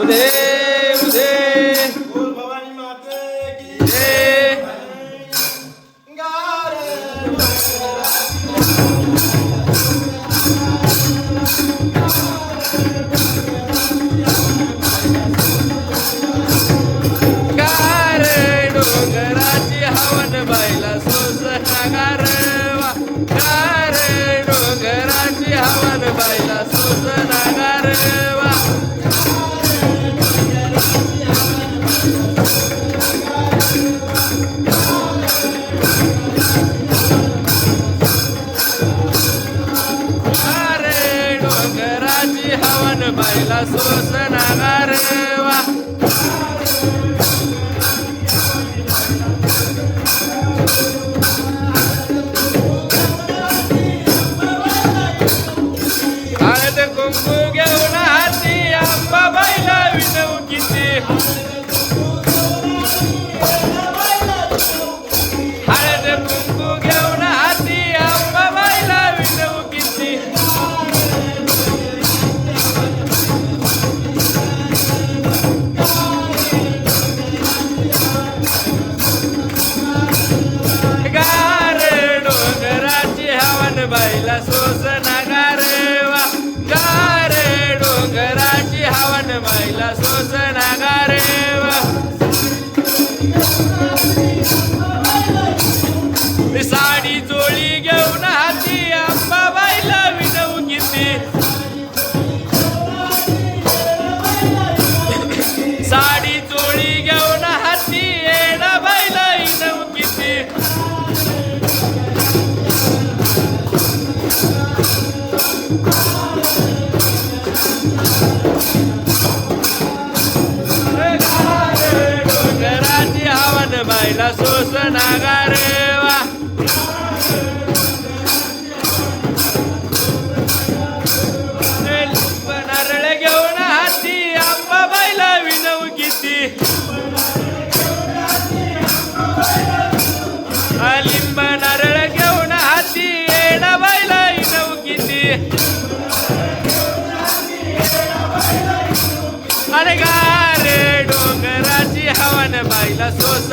उदे उदे डोंगराची हवन बायला सोस नागारवा बायला सोस नागारवा हवन बाईला सोस नागारेवा गार डोंगराची हवन बाईला सोसना नागारेवा हवन बाईला सोस नागारेवा नारळ घेऊन हाती आंबा बाईला विनव किती. लिंब नारळ घेऊन हाती येणा बाईला विनव किती. अरे गारे डोंगराची हवन बाईला सोस